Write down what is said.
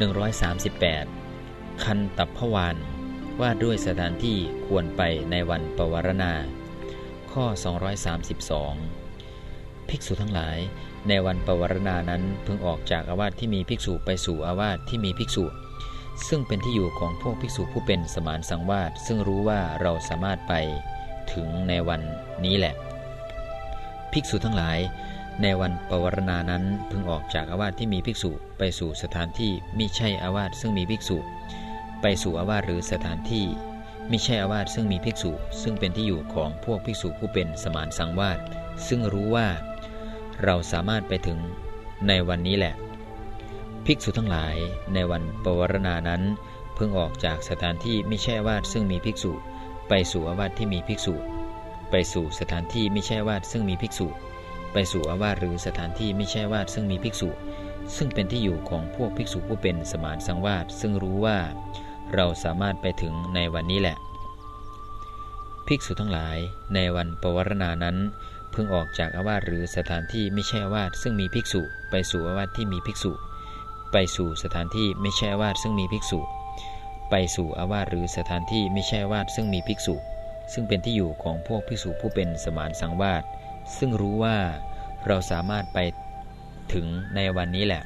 138 คันตับพวานว่าด้วยสถานที่ควรไปในวันปวารณา ข้อ 232 ภิกษุทั้งหลาย ในวันปวารณานั้นพึงออกจากอาวาสที่มีภิกษุไปสู่อาวาสที่มีภิกษุ ซึ่งเป็นที่อยู่ของพวกภิกษุผู้เป็นสมานสังวาสซึ่งรู้ว่าเราสามารถไปถึงในวันนี้แหละ ภิกษุทั้งหลาย ในวันปวารณานั้นพึงออกจากอาวาสที่มีภิกษุ ไปสู่สถานที่มิใช่อาวาสซึ่งมีภิกษุ ไปสู่อาวาสหรือสถานที่มิใช่อาวาสซึ่งมีภิกษุ ซึ่งเป็นที่อยู่ของพวกภิกษุผู้เป็นสมานสังวาสซึ่งรู้ว่า เราสามารถไปถึงในวันนี้แหละ ภิกษุทั้งหลายในวันปวารณานั้นเพิ่งออกจากสถานที่ไม่ใช่อาวาสซึ่งมีภิกษุ ไปสู่อาวาสที่มีภิกษุ ไปสู่สถานที่ไม่ใช่อาวาสซึ่งมีภิกษุ ไปสู่อาวาสหรือสถานที่ไม่ใช่วาสซึ่งมีภิกษุ ซึ่งเป็นที่อยู่ของพวกภิกษุผู้เป็นสมานสังวาสซึ่งรู้ว่าเราสามารถไปถึงในวันนี้แหละ ภิกษุทั้งหลายในวันปวารณานั้นเพิ่งออกจากอาวาสหรือสถานที่ไม่ใช่อาวาสซึ่งมีภิกษุ ไปสู่อาวาสที่มีภิกษุ ไปสู่สถานที่ไม่ใช่อาวาสซึ่งมีภิกษุ ไปสู่อาวาสหรือสถานที่ไม่ใช่อาวาสซึ่งมีภิกษุ ซึ่งเป็นที่อยู่ของพวกภิกษุผู้เป็นสมานสังวาส ซึ่งรู้ว่าเราสามารถไปถึงในวันนี้แหละ